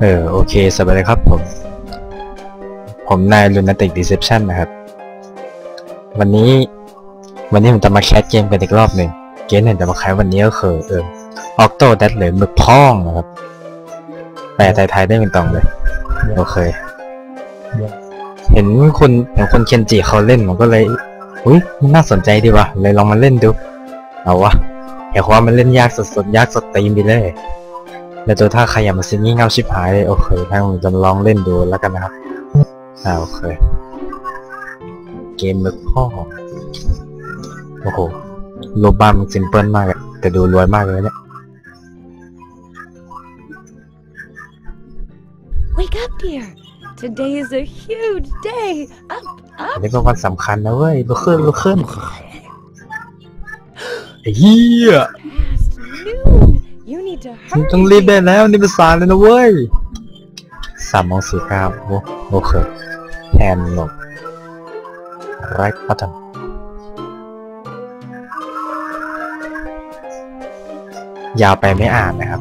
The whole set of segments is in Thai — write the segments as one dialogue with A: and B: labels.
A: เออโอเคสวัสดีครับผม ผมนาย Lunatic Deception นะครับ วันนี้ วันนี้ผมจะมาแคสเกมกันอีกรอบหนึ่งเกมเนี่ยจะมาแคสวันนี้ก็คือเออ Octo d a d หรือมึกพ่องนะครับแปลไทยๆได้เป็นตรงเลย โอเค เห็นคนเห็นคนเคนจิเขาเล่นผมก็เลยอุ้ยนน่าสนใจดีว่ะเลยลองมาเล่นดู เอาวะเห็นว่ามันเล่นยากสดๆยากสดตีมไปเลย แล้วตัวท่าขยับมาซิงี่เงาชิบหายเลยโอเคถ้าผมจะลองเล่นดูแล้วกันนะครับอ่าโอเค เกมมึกพ่อโอ้โหโลบ้ามันซิมเปิลมากอะแต่ดูรวยมากเลยเนี่ย
B: Wake up, dear. Today is a huge day. Up,
A: อัน
B: up.
A: นี้เป็นวันสำคัญนะเว้ยลุกขึ้นลุกขึ้นไอ้เฮีย
B: Past noon. You need to
A: มึง
B: hurry.
A: ต้องรีบได้แล้วนี่เป็นสายเลยนะเว้ยสามโมงสี่เก้าโอ้โอเคแทนลงไรพัฒน ยาวไปไม่อ่านนะครับ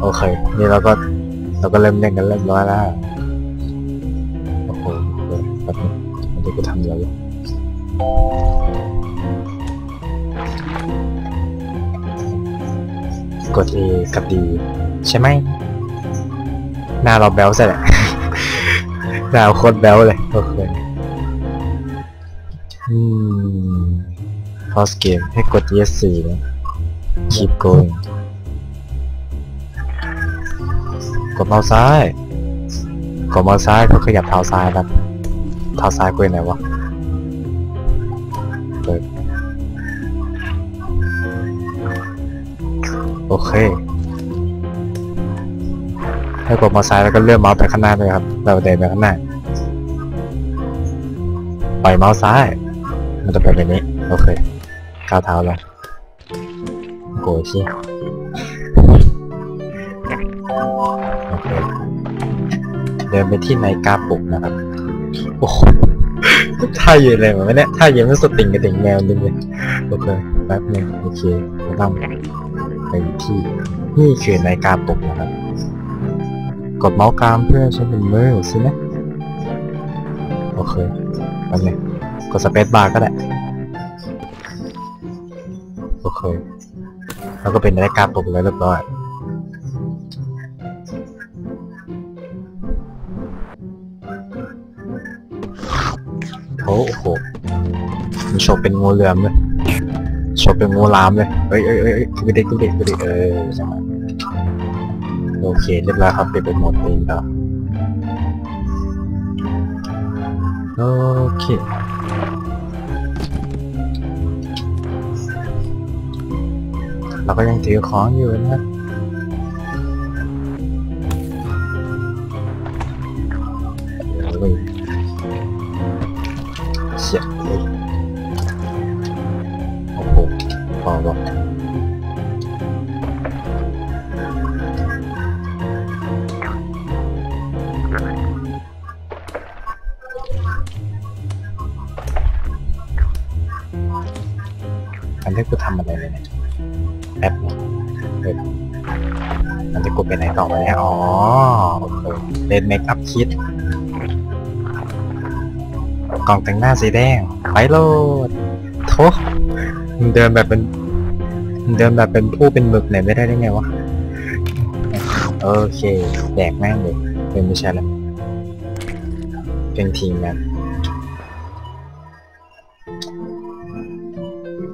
A: โอเค นี่เราก็เราก็เริ่มเล่นกันเริ่มร้อยแล้วโอ้โหเออแบบนี้มันจะกูทำอะไรว กด A กับ D ใช่ไหม หน้าเราแบลซะแหละ หน้าโคตรแบลเลยโอเคอืม pause game ให้กด ES4 นะ keep going กดเมาส์ซ้าย กดเมาส์ซ้ายก็ขยับเท้าซ้ายครับเท้าซ้ายกูยู่ไหนวะ โอเค ให้กดเมาส์ซ้ายแล้วก็เลื่อนเมาส์ไปข้างหน้าเลยครับ เราเดินไปข้างหน้า ปล่อยเมาส์ซ้าย มันจะเป็นแบบนี้ โอเค ก้าวเท้าลงโกยชิโอเค เดินไปที่ไนกาปุกนะครับ โอ้โหท่าเยืนเลยเหมือนเนี่ยท่ายืนมันสติงกับติงแมวดิเลยโอเคแป๊บหนึงโอเคเราต้อง ไปที่นี่คือไนกาปุกนะครับ กดเมาส์กลางเพื่อใช้เป็นมือสินะโอเคแป๊บหนึงกดสเปซบาร์ก็ได้โอเคแล้วก็เป็นไนกาปุกเลยเรียบร้อยโอ้โหมันโชว์เป็นงูเหลือมเลย ชว์เป็นงูลามเลยเอ้ยเอ้ยเอ้ยเอ้ยคือเด็กคือเด็กคือเด็กเออโอเคเรียบร้อยครับเปลี่ยนเป็นโหมดตีนแล้วโอเคเราก็ยังถือของอยู่นะโอ้ยเชี่ยเฮ้ย มคอัพคิด กล่องแต่งหน้าสีแดง ไปโลดโถมึงเดินแบบเป็นมึงเดินแบบเป็นผู้เป็นหมึกไหนไม่ได้ได้ไงวะ โอเค แดกแม่งเลยเป็นไม่ใช่แล้วเป็นทีมกัน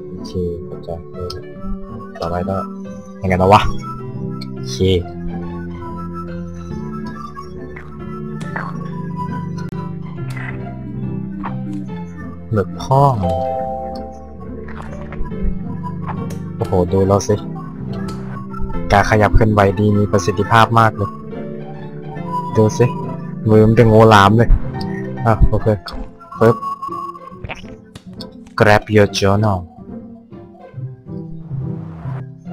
A: โอเคเข้าใจเออต่อไปก็ยังไงนะวะโอเค หมึกพ่อง โอ้โห ดูเราสิ การขยับเคลื่อนไหวดีมีประสิทธิภาพมากเลย ดูสิ มือมันเป็นงูหลามเลย อะ โอเคปึ๊บ grab your journal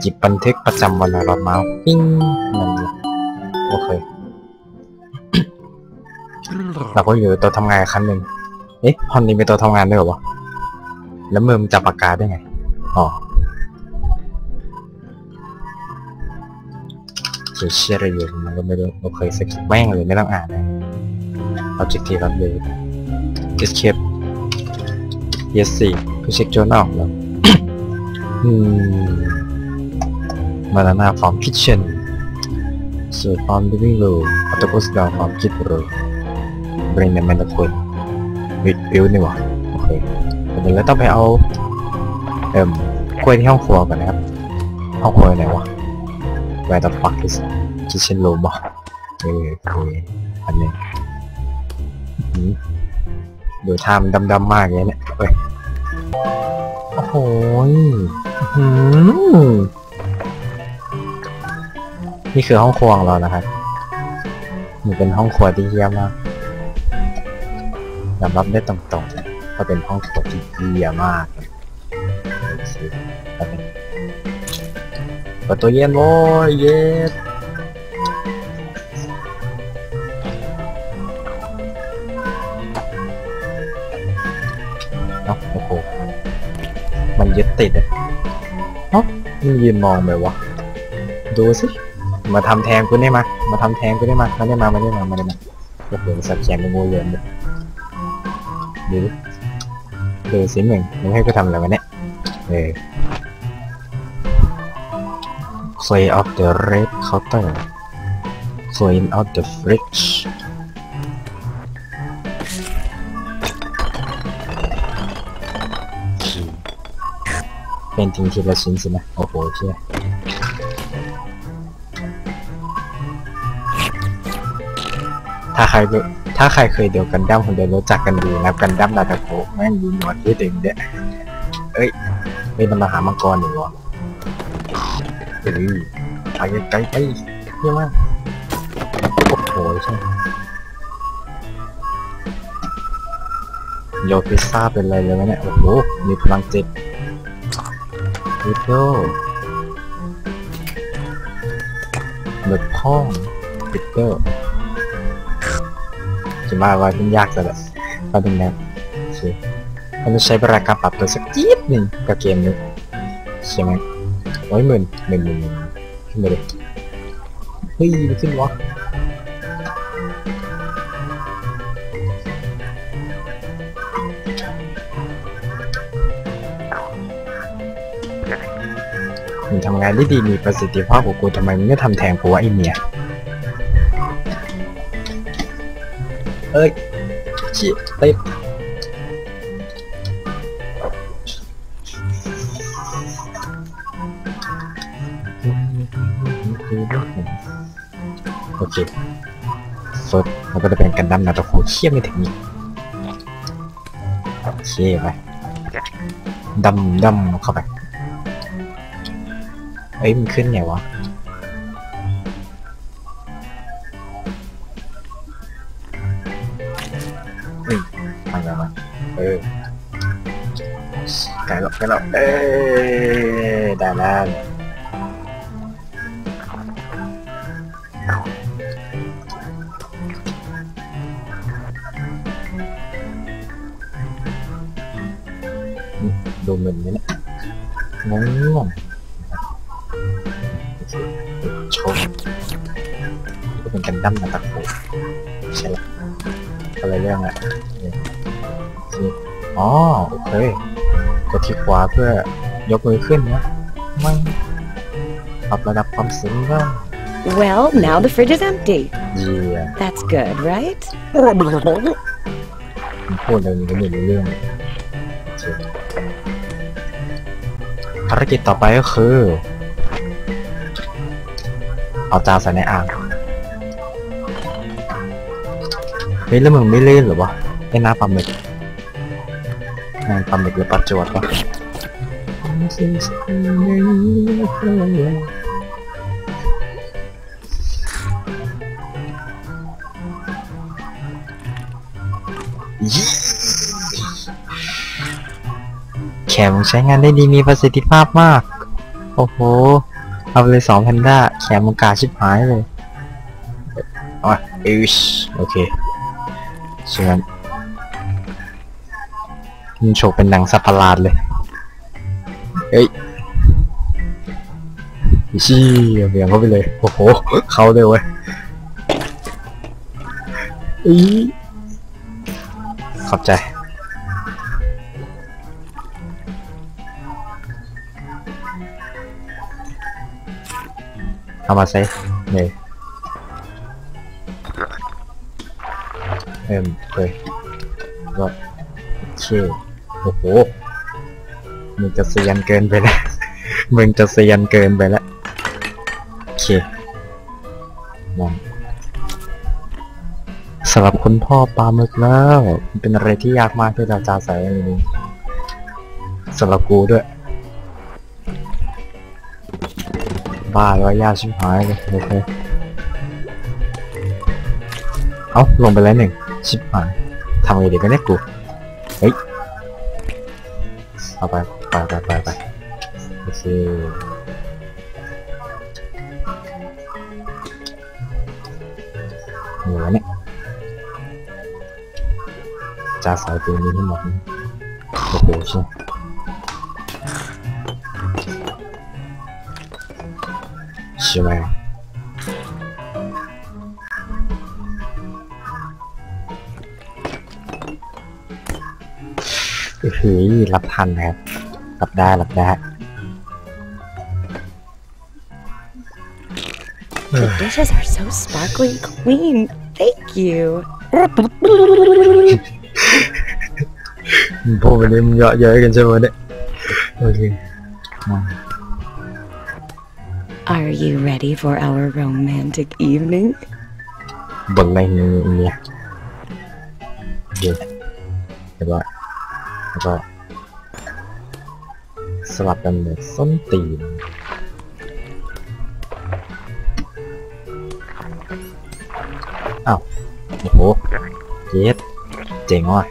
A: จิบบันทึกประจำวันละรอดเมาส์ปิ้งนั่นเลยโอเคเราก็อยู่ตัวทำงานอีกคันหนึ่ง เอ๊ะฮอนนี้เป็นตัวทำงานด้วยเหรอวะแล้วมือมันจับปากกาได้ไง อ๋อโอเคคือเชื่ออะไรอยู่มันก็ไม่รู้โอเคสกิปแม่งเลยไม่ต้องอ่านนะ objective รับเลย escape yes สี่เพื่อเช็ค journal ของเราอืม banana from kitchen สูตร from living room octopus down from kid room brain ในมันตะคน วิดวิวนี่หว่าโอเคเดี๋ยวเราต้องไปเอา เอิ่มกล้วยที่ห้องครัวก่อนนะครับ ห้องครัวไหนวะ Where the fuck is kitchen room วะเออโอเคอันนี้ดูท่ามันดำๆมากเลยเนี่ยเฮ้ยโอ้โหยนี่คือห้องครัวของเรานะครับมันเป็นห้องครัวที่เยี่ยมมาก อมรับได้ตรงๆเลยว่าเป็นห้องครัวที่เยี่ยมากเลยดูสิแป๊บนึงเปิดตัวเย็นโว้ยเย็นเอ้าโอ้โหมันยึดติดอะเอ้ามันยืนมองไปวะดูสิมาทำแทงกูได้มามาทำแทงกูได้มามาได้มามาได้มามาได้มาโอ้โหสับแขนเป็นงูเหลือมเลย ดูดิดูสิหนึ่งมึงให้กูทำอะไรวะเนี่ยเออ Clean out the red counter Clean out the fridge เป็นทิ้งทีละชิ้นสินะ โอ้โหเชี่ยถ้าใคร ถ้าใครเคยเดียวกันดั้มคนเดียวรู้จักกันดีนะกันดั้มนาตาโกแม่งยีหนวดที่ถึงเด้เอ้ยเฮ้ยมันมาหามังกรอยู่วะเฮ้ยไปไกลไปเยี่ยมากโอ้โหใช่โยพิซซ่าเป็นอะไรเลยวะเนี่ย โอ้โห มีพลังจิตวิดโดเบิดพ่องวิดโด จะมาว่าเป็นยากแต่แบบก็เป็นแนวโอเคมันจะใช้เวลาการปรับตัวสักจี๊ดหนึ่งกับเกมนี้ใช่ไหมโอ้ยหมื่นหมื่นหมื่นหมื่นขึ้นมาเลยเฮ้ยมันขึ้นวะมึงทำงานได้ดีมีประสิทธิภาพกว่ากูทำไมมึงไม่ทำแทนกูวะไอเมีย เอ้ยเชี่ยเต็มโอเคสดมันก็จะเป็นกันดั้มนาตะโคเชี่ยไม่ถึงนี่โอเคไปดำดำเข้าไปเอ้ยมันขึ้นไงวะ ไกลแล้วไกลแล้วเอ้ยด้แล้วอืมดูมึนไหมเนี่ยงงงงชมก็เป็นกันดั้มนาตะโกใช่ละอะไรเรื่องอะ อ๋อโอเค กดที่ขวาเพื่อยกมือขึ้นนะไม่ปรับระดับความสูงบ้าง
B: Well, now the fridge is empty.
A: เยี่ย
B: That's good, right?
A: มันพูดอะไรนี่ก็ไม่รู้เรื่องเลยโอเคภารกิจต่อไปก็คือ เอาจานใส่ในอ่างเฮ้ยแล้วมึงไม่เล่นเหรอวะไอ้น้าปลาหมึก นางปลาหมึกหรือปลาจวดวะแขมมึงใช้งานได้ดีมีประสิทธิภาพมาก โอ้โห เอาไปเลยสองแพนด้าแขมมึงกาชิบหายเลยอ๋อเอชโอเคเชิญ มันโชว์เป็นหนังสัตว์ประหลาดเลย เฮ้ยชี้เบี่ยงเข้าไปเลย โอ้โห เข้าเลยเว้ยอีขอบใจ เอามาใส่เนี่ยเอ็มเฮ้ยก็โอเค โอ้โหมึงจะเซียนเกินไปแล้วมึงจะเซียนเกินไปแล้วโอเคสำหรับคุณพ่อปลาหมึกแล้วมันเป็นอะไรที่ยากมากที่เราจะใส่อันนี้สำหรับกูด้วยบ้าแล้วยากชิบหายเลยโอเคเอาลงไปแล้วหนึ่งชิบหายทำไงดีกันเนี่ยกู เอาไปไปไปไปไปโอเฮ้ยรับทันนะครับรับได้รับได้
B: The dishes are so sparkly clean. Thank you.
A: พวกวันนี้มันเยอะเย้ยกันใช่ไหมเนี่ยโอเคมา
B: Are you ready for our romantic evening?
A: บนอะไรนี่เนี่ยเดี๋ยวเรียบร้อยแล้ว Rồi Slap là một
B: sớm
A: tiền Ào
B: Ủa?
A: Chết. Chết quá.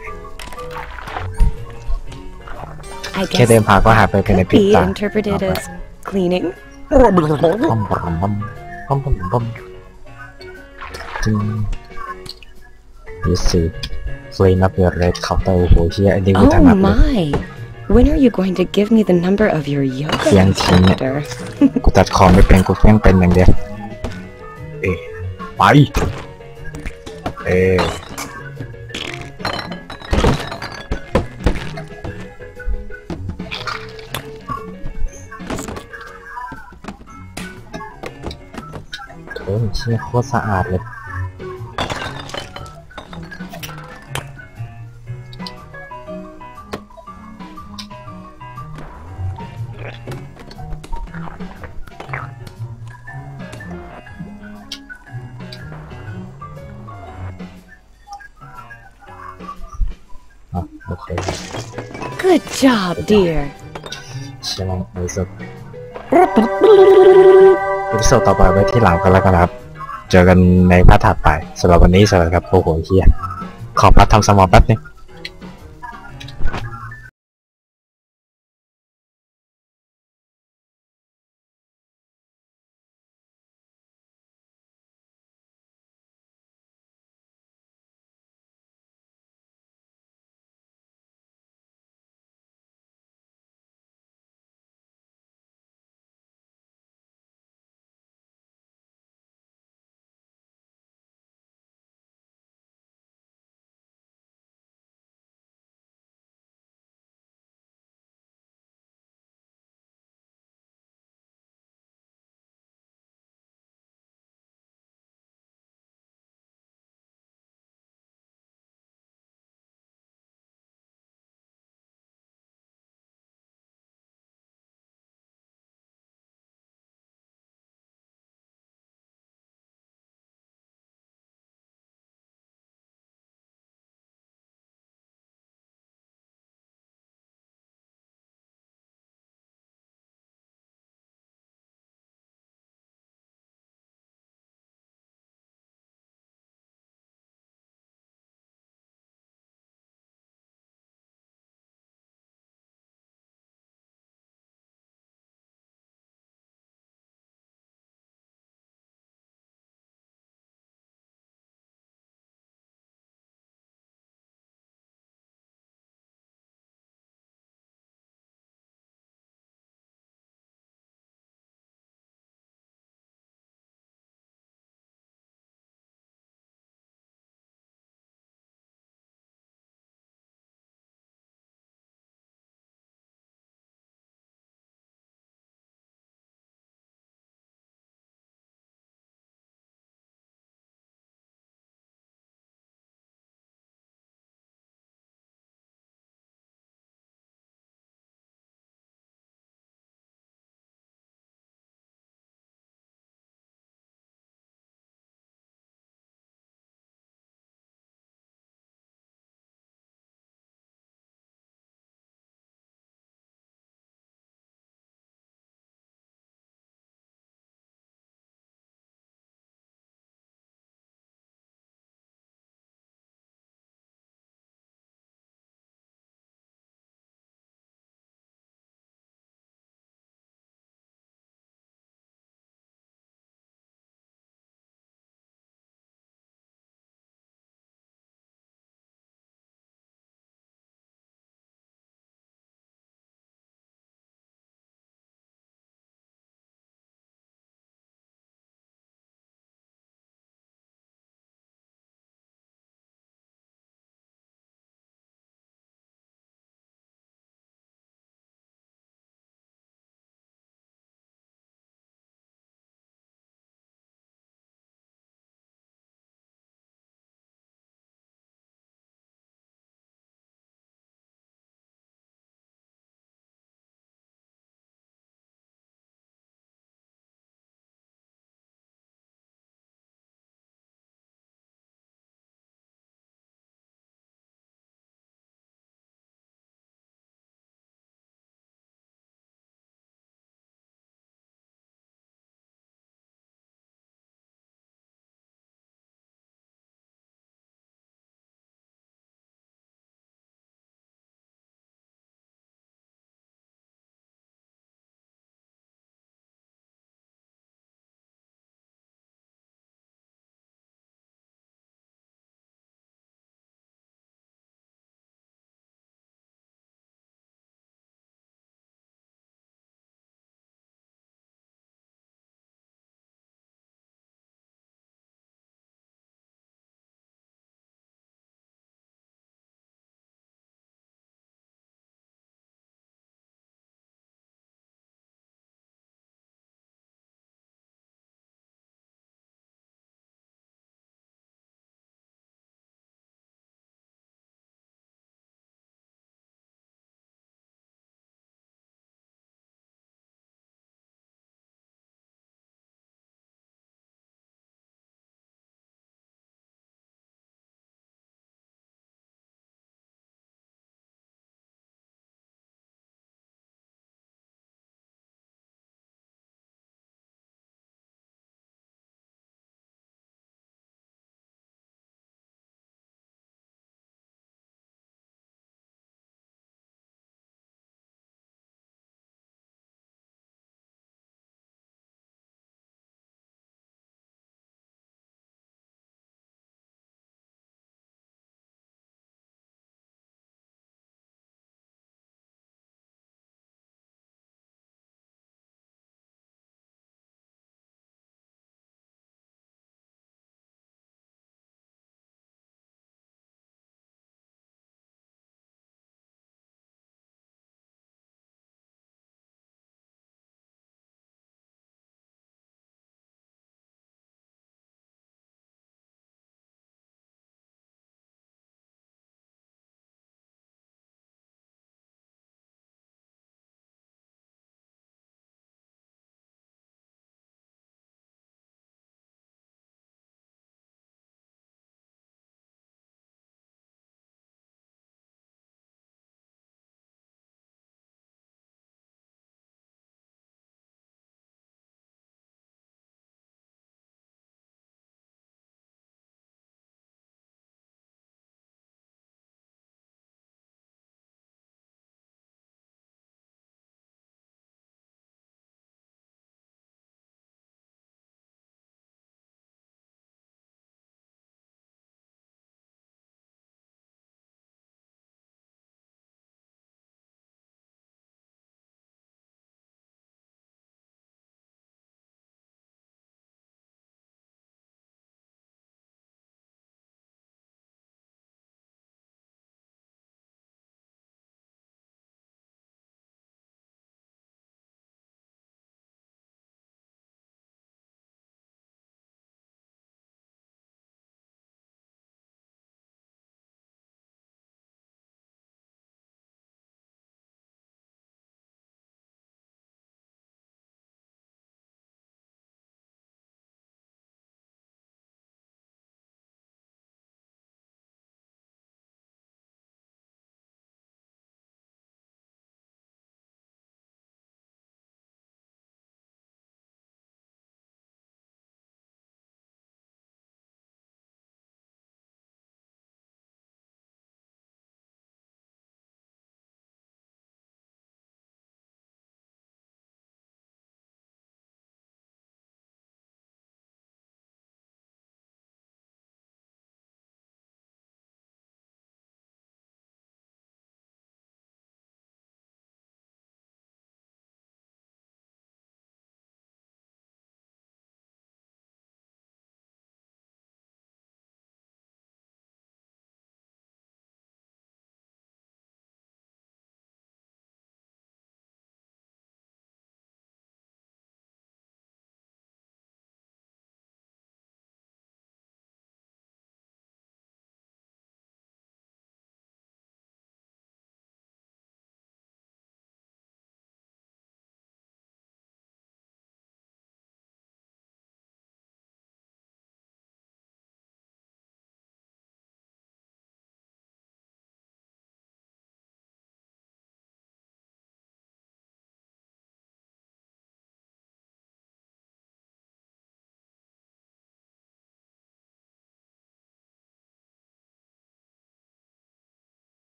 A: Cái đêm hà có hạt về cái này ปั๊มปั๊มปั๊มปั๊มปั๊มปั๊มจึงยี่สิบเฟลนับเรือเรดเคาน์เตอร์โอ้โหเชียอันนี้กูถ
B: Oh
A: นัดเลย
B: my. When are you going to give me the number of your yoga
A: Yang sini.
B: instructor?
A: กูตัดคอไม่เป็นกูเพี้ยงเป็นอย่างเดียวเอ๊ะไปเอ๊ะโอ้ยเชี่ยโคตรสะอาดเลย
B: dear.
A: ช่ไหมในสุดอีพิโซดต่อไปไว้ที่หลังกันแล้วกันครับ เจอกันในพาร์ทถัดไปสำหรับวันนี้สวัสดีครับโอ้โหเฮียขอพักทำสมองแป๊บนึง